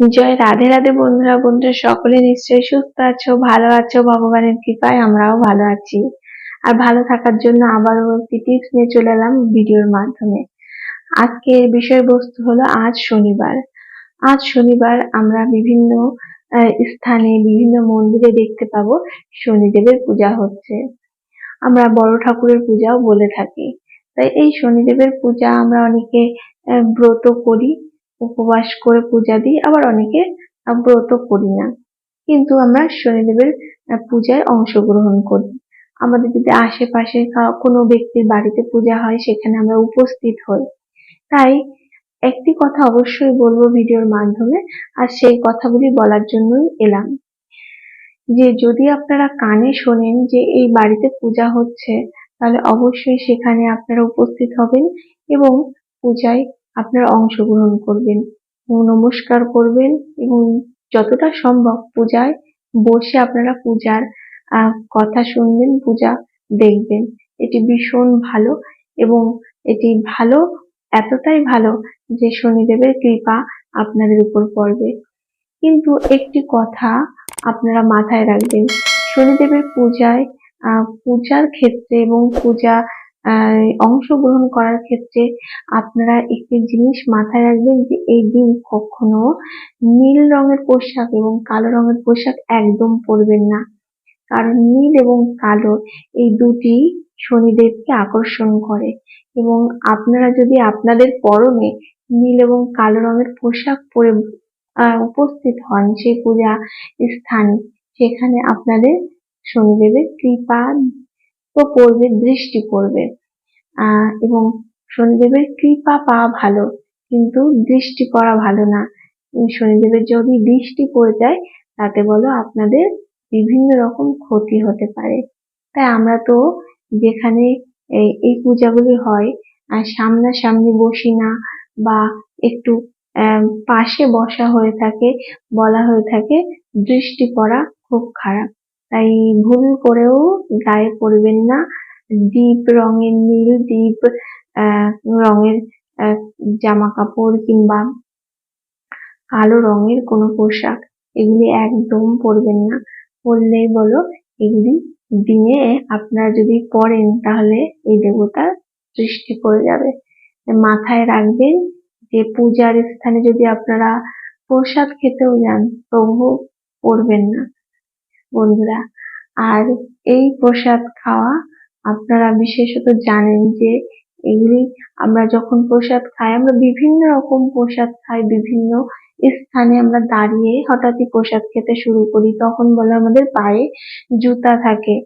জয় রাধে রাধে বন্ধুরা বন্ধুরা সকলে নিশ্চয়ই সুস্থ আছো, ভালো আছো, ভগবানের কৃপায় আমরাও ভালো আছি। আর ভালো থাকার জন্য আবারও একটি টিপস নিয়ে চলে এলাম ভিডিওর মাধ্যমে। আজকের বিষয়বস্তু হলো আজ শনিবার। আজ শনিবার আমরা বিভিন্ন স্থানে, বিভিন্ন মন্দিরে দেখতে পাবো শনিদেবের পূজা হচ্ছে। আমরা বড় ঠাকুরের পূজাও বলে থাকি। তাই এই শনিদেবের পূজা আমরা অনেকে ব্রত করি। উপবাস করে পূজা দিই, আবার অনেকে ব্রত করি না। কিন্তু আমরা শনিদেবের পূজায় অংশগ্রহণ করি। আমাদের যদি আশেপাশে কোনো ব্যক্তির বাড়িতে পূজা হয়, সেখানে আমরা উপস্থিত হই। তাই একটি কথা অবশ্যই বলব ভিডিওর মাধ্যমে, আর সেই কথাগুলি বলার জন্যই এলাম। যে যদি আপনারা কানে শোনেন যে এই বাড়িতে পূজা হচ্ছে, তাহলে অবশ্যই সেখানে আপনারা উপস্থিত হবেন এবং পূজায় আপনারা অংশগ্রহণ করবেন, নমস্কার করবেন এবং যতটা সম্ভব পূজায় বসে আপনারা পূজার কথা শুনবেন, পূজা দেখবেন। এটি ভীষণ ভালো এবং এটি ভালো, এতটাই ভালো যে শনিদেবের কৃপা আপনাদের উপর পড়বে। কিন্তু একটি কথা আপনারা মাথায় রাখবেন, শনিদেবের পূজায় পূজার ক্ষেত্রে এবং পূজা অংশগ্রহণ করার ক্ষেত্রে আপনারা একটি জিনিস মাথায় রাখবেন যে এই দিন কখনো নীল রঙের পোশাক এবং কালো রঙের পোশাক একদম পরবেন না। কারণ নীল এবং কালো এই দুটি শনিদেবকে আকর্ষণ করে এবং আপনারা যদি আপনাদের পরনে নীল এবং কালো রঙের পোশাক পরে উপস্থিত হন সেই পূজা স্থানে, সেখানে আপনাদের শনিদেবের কৃপা তো পড়বে দৃষ্টি পড়বে। এবং শনিদেবের কৃপা পাওয়া ভালো, কিন্তু দৃষ্টি পড়া ভালো না। শনিদেবের যদি দৃষ্টি পড়ে যায়, তাতে বলো আপনাদের বিভিন্ন রকম ক্ষতি হতে পারে। তাই আমরা তো যেখানে এই পূজাগুলি হয় সামনাসামনি বসি না বা একটু পাশে বসা হয়ে থাকে, বলা হয়ে থাকে, দৃষ্টি পড়া খুব খারাপ। তাই ভুল করেও গায়ে পরবেন না ডিপ রঙের নীল ডিপ রঙের জামা কাপড় কিংবা কালো রঙের কোনো পোশাক, এগুলি একদম পরবেন না। পরলেই বলো, এগুলি দিনে আপনারা যদি পরেন, তাহলে এই দেবতার সৃষ্টি পড়ে যাবে। মাথায় রাখবেন যে পূজার স্থানে যদি আপনারা প্রসাদ খেতেও যান, তবুও পরবেন না। বন্ধুরা, আর এই প্রসাদ খাওয়া আপনারা বিশেষত জানেন যে এগুলি আমরা যখন প্রসাদ খাই, আমরা বিভিন্ন রকম প্রসাদ খাই, বিভিন্ন স্থানে আমরা দাঁড়িয়ে হঠাৎই প্রসাদ খেতে শুরু করি, তখন বলে আমাদের পায়ে জুতা থাকে।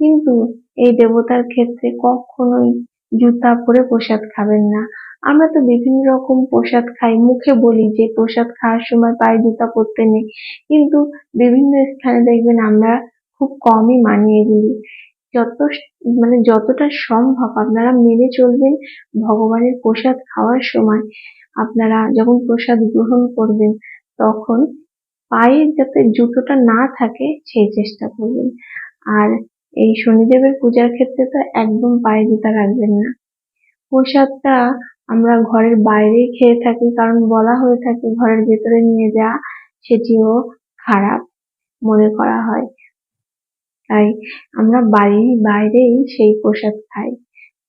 কিন্তু এই দেবতার ক্ষেত্রে কখনোই জুতা পরে প্রসাদ খাবেন না। আমরা তো বিভিন্ন রকম প্রসাদ খাই, মুখে বলি যে প্রসাদ খাওয়ার সময় পায়ে জুতা পরতে নেই। কিন্তু বিভিন্ন স্থানে দেখবেন আমরা খুব কমই মানি এগুলি যত মানে যতটা সম্ভব আপনারা মেনে চলবেন ভগবানের প্রসাদ খাওয়ার সময়। আপনারা যখন প্রসাদ গ্রহণ করবেন, তখন পায়ে যাতে জুতোটা না থাকে, সেই চেষ্টা করবেন। আর এই শনিদেবের পূজার ক্ষেত্রে তো একদম পায়ে জুতা রাখবেন না। প্রসাদটা আমরা ঘরের বাইরেই খেয়ে থাকি, কারণ বলা হয়ে থাকে ঘরের ভেতরে নিয়ে যাওয়া সেটিও খারাপ মনে করা হয়। তাই আমরা বাড়ির বাইরেই সেই প্রসাদ খাই।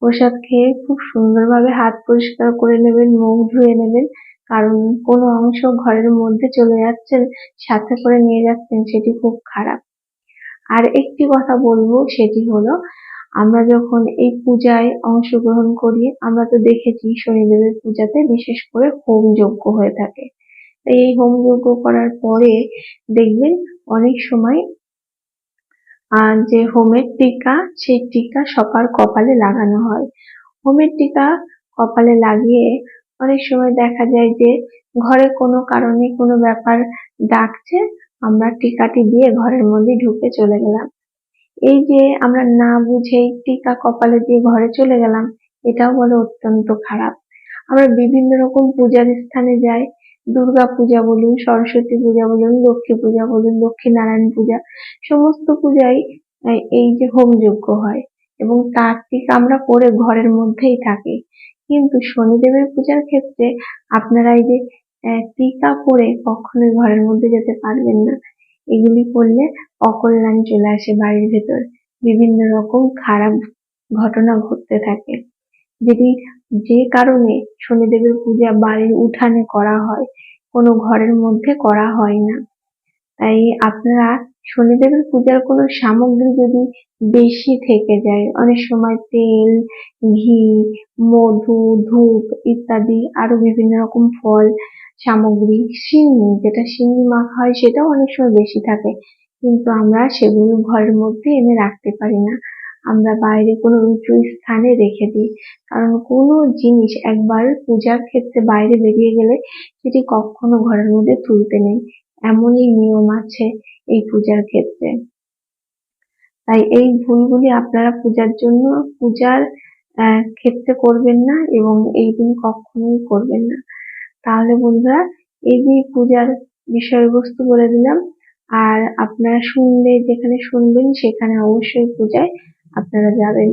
প্রসাদ খেয়ে খুব সুন্দরভাবে হাত পরিষ্কার করে নেবেন, মুখ ধুয়ে নেবেন, কারণ কোনো অংশ ঘরের মধ্যে চলে যাচ্ছেন সাথে করে নিয়ে যাচ্ছেন, সেটি খুব খারাপ। আর একটি কথা বলব, সেটি হলো, আমরা যখন এই পূজায় অংশগ্রহণ করি, আমরা তো দেখেছি শনিদেবের পূজাতে বিশেষ করে হোম যজ্ঞ হয়ে থাকে। এই হোম যজ্ঞ করার পরে দেখবেন অনেক সময় যে হোমের টিকা, সেই টিকা সবার কপালে লাগানো হয়। হোমের টিকা কপালে লাগিয়ে অনেক সময় দেখা যায় যে ঘরে কোনো কারণে কোনো ব্যাপার ডাকছে, আমরা টিকাটি দিয়ে ঘরের মধ্যে ঢুকে চলে গেলাম। এই যে আমরা না বুঝেই টিকা কপালে দিয়ে ঘরে চলে গেলাম, এটাও বলে অত্যন্ত খারাপ। আমরা বিভিন্ন রকম পূজার স্থানে যাই দুর্গা পূজা বলুন, সরস্বতী পূজা বলুন, লক্ষ্মী পূজা বলুন লক্ষ্মী নারায়ণ পূজা, সমস্ত পূজাই এই যে হোম যজ্ঞ হয় এবং টিকা আমরা পরে ঘরের মধ্যেই থাকি। কিন্তু শনিদেবের পূজার ক্ষেত্রে আপনারা এই যে টিকা পরে কখনোই ঘরের মধ্যে যেতে পারবেন না। এগুলি করলে অকল্যাণ চলে আসে বাড়ির ভেতর। বিভিন্ন রকম খারাপ ঘটনা ঘটতে থাকে। যেটি যে কারণে শনিদেবের পূজা বাড়ির উঠানে করা হয়, কোনো ঘরের মধ্যে করা হয় না। তাই আপনারা শনিদেবের পূজার কোনো সামগ্রী যদি বেশি থেকে যায়, অনেক সময় তেল, ঘি, মধু, ধূপ ইত্যাদি, আরও বিভিন্ন রকম ফল, সামগ্রী সিন্নি যেটা সিন্নি মাখা হয় সেটাও অনেক সময় বেশি থাকে। কিন্তু আমরা সেগুলো ঘরের মধ্যে এনে রাখতে পারি না। আমরা বাইরে কোনো উঁচু স্থানে রেখে দিই। কারণ কোনো জিনিস একবার পূজার ক্ষেত্রে বাইরে বেরিয়ে গেলে সেটি কখনো ঘরের মধ্যে তুলতে নেই। এমনই নিয়ম আছে এই পূজার ক্ষেত্রে। তাই এই ভুলগুলি আপনারা পূজার জন্য পূজার ক্ষেত্রে করবেন না এবং এই দিন কখনোই করবেন না। তাহলে বন্ধুরা, এই যে পূজার বিষয়বস্তু বলে দিলাম, আর আপনারা শুনলে যেখানে শুনবেন সেখানে অবশ্যই পূজায় আপনারা যাবেন।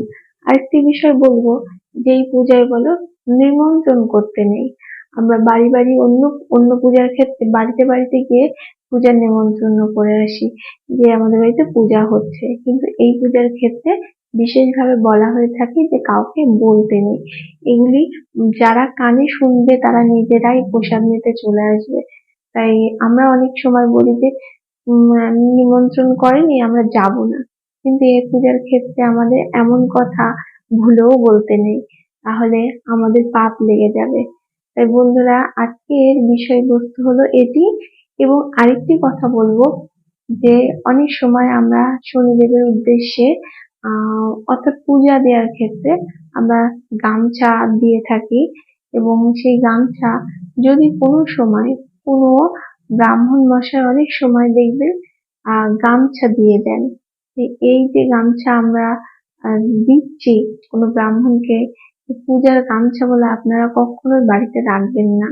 আরেকটি বিষয় বলব যে এই পূজায় বলো, নিমন্ত্রণ করতে নেই। আমরা বাড়ি বাড়ি অন্য অন্য পূজার ক্ষেত্রে বাড়িতে বাড়িতে গিয়ে পূজার নেমন্ত্রণ করে আসি, যে আমাদের বাড়িতে পূজা হচ্ছে। কিন্তু এই পূজার ক্ষেত্রে বিশেষভাবে বলা হয়ে থাকে যে কাউকে বলতে নেই। এগুলি যারা কানে শুনবে, তারা নিজেরাই প্রসাদ নিতে চলে আসবে। তাই আমরা অনেক সময় বলি যে নিমন্ত্রণ করেনি, আমরা যাব না। কিন্তু এই পূজার ক্ষেত্রে আমাদের এমন কথা ভুলেও বলতে নেই। তাহলে আমাদের পাপ লেগে যাবে। তাই বন্ধুরা, আজকের বিষয়বস্তু হলো এটি এবং আরেকটি কথা বলব যে অনেক সময় আমরা শনিদেবের উদ্দেশ্যে অর্থাৎ পূজা দেওয়ার ক্ষেত্রে আমরা গামছা দিয়ে থাকি এবং সেই গামছা যদি কোনো সময় কোনো ব্রাহ্মণ মশাই অনেক সময় দেখবেন আহ গামছা দিয়ে দেন। যে এই যে গামছা আমরা দিচ্ছি কোনো ব্রাহ্মণকে পূজার গামছা বলে আপনারা কখনোই বাড়িতে রাখবেন না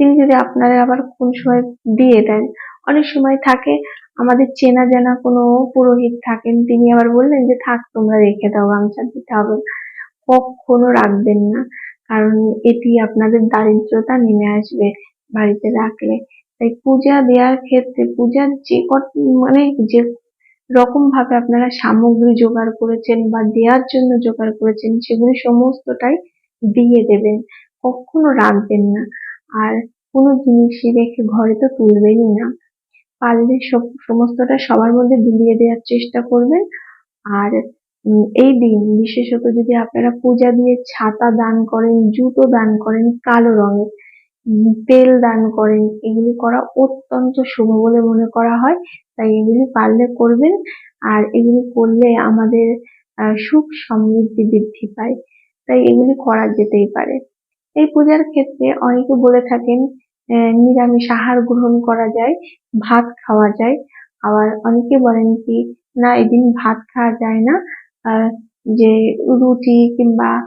তিনি যদি আপনারা আবার কোন সময় দিয়ে দেন, অনেক সময় থাকে আমাদের চেনা জানা কোনো পুরোহিত থাকেন, তিনি আবার বললেন যে, থাক, তোমরা রেখে দাও, গামছা দিতে হবে। কখনো রাখবেন না, কারণ এটি আপনাদের দারিদ্রতা নেমে আসবে বাড়িতে রাখলে তাই পূজা দেওয়ার ক্ষেত্রে, পূজার যে কট- মানে যে রকম ভাবে আপনারা সামগ্রী জোগাড় করেছেন বা দেওয়ার জন্য জোগাড় করেছেন, সেগুলি সমস্তটাই দিয়ে দেবেন, কখনো রাখবেন না। আর কোনো জিনিসই রেখে ঘরে তো তুলবেনই না। পারলে সব, সমস্তটা সবার মধ্যে বিলিয়ে দেওয়ার চেষ্টা করবেন। আর এই দিন বিশেষত যদি আপনারা পূজা দিয়ে ছাতা দান করেন, জুতো দান করেন, কালো রঙের তেল দান করেন। এগুলি করা অত্যন্ত শুভ বলে মনে করা হয়। তাই এগুলি পারলে করবেন। আর এগুলি করলে আমাদের সুখ সমৃদ্ধি বৃদ্ধি পায়। তাই এগুলি করা যেতেই পারে। এই পূজার ক্ষেত্রে অনেকে বলে থাকেন নিরামিষ আহার গ্রহণ করা যায়, ভাত খাওয়া যায়। আবার অনেকে বলেন কি, না, এদিন ভাত খাওয়া যায় না। যে রুটি কিংবা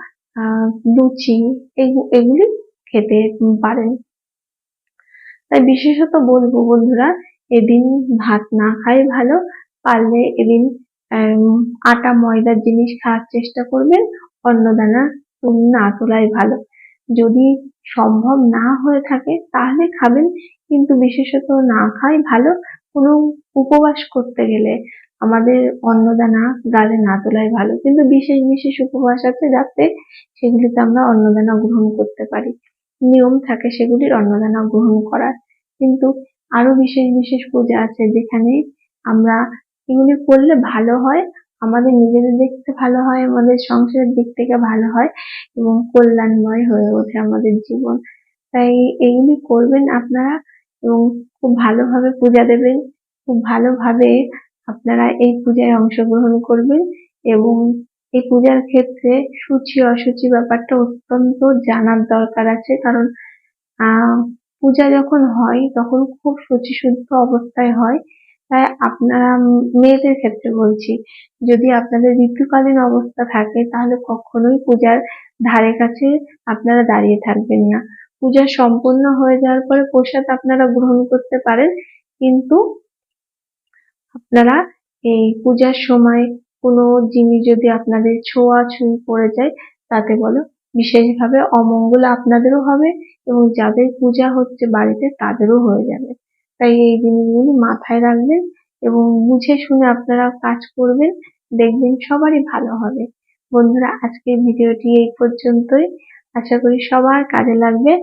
লুচি, এগু- এগুলি খেতে পারেন তাই বিশেষত বলব বন্ধুরা, এদিন ভাত না খাই ভালো, পারলে এদিন আটা, ময়দার জিনিস খাওয়ার চেষ্টা করবেন, অন্নদানা না তোলাই ভালো। যদি সম্ভব না হয়ে থাকে তাহলে খাবেন, কিন্তু বিশেষত না খাই ভালো, কোনো উপবাস করতে গেলে আমাদের অন্নদানা গালে না তোলাই ভালো। কিন্তু বিশেষ বিশেষ উপবাস আছে যাতে সেগুলিতে আমরা অন্নদানা গ্রহণ করতে পারি। নিয়ম থাকে সেগুলির অন্নদানা গ্রহণ করার। কিন্তু আরও বিশেষ বিশেষ পূজা আছে যেখানে আমরা এগুলি করলে ভালো হয়, আমাদের নিজেদের দেখতে ভালো হয়, আমাদের সংসারের দিক থেকে ভালো হয় এবং কল্যাণময় হয়ে ওঠে আমাদের জীবন। তাই এগুলি করবেন আপনারা এবং খুব ভালোভাবে পূজা দেবেন। খুব ভালোভাবে আপনারা এই পূজায় অংশগ্রহণ করবেন এবং এই পূজার ক্ষেত্রে সূচি, অসুচি ব্যাপারটা অত্যন্ত জানার দরকার আছে। কারণ পূজা যখন হয়, তখন খুব শুচিশুদ্ধ অবস্থায় হয়। তাই আপনারা মেয়েদের ক্ষেত্রে বলছি, যদি আপনাদের ঋতুকালীন অবস্থা থাকে, তাহলে কখনোই পূজার ধারে কাছে আপনারা দাঁড়িয়ে থাকবেন না। পূজা সম্পন্ন হয়ে যাওয়ার পরে প্রসাদ আপনারা গ্রহণ করতে পারেন, কিন্তু আপনারা এই পূজার সময় কোনো জিনিস যদি আপনাদের ছোঁয়াছুঁয়ি পড়ে যায়, তাতে বলো, বিশেষভাবে অমঙ্গল আপনাদেরও হবে এবং যাদের পূজা হচ্ছে বাড়িতে তাদেরও হয়ে যাবে। তাই এই জিনিসগুলি মাথায় রাখবেন এবং বুঝে শুনে আপনারা কাজ করবেন, দেখবেন সবারই ভালো হবে। বন্ধুরা, আজকের ভিডিওটি এই পর্যন্তই। আশা করি সবার কাজে লাগবে।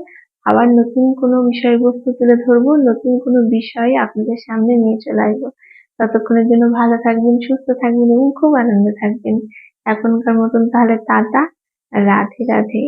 আবার নতুন কোনো বিষয়বস্তু তুলে ধরবো, নতুন কোনো বিষয় আপনাদের সামনে নিয়ে চলে আসব। ততক্ষণের জন্য ভালো থাকবেন, সুস্থ থাকবেন এবং খুব আনন্দে থাকবেন। এখনকার মতন তাহলে টাটা, রাধে রাধে।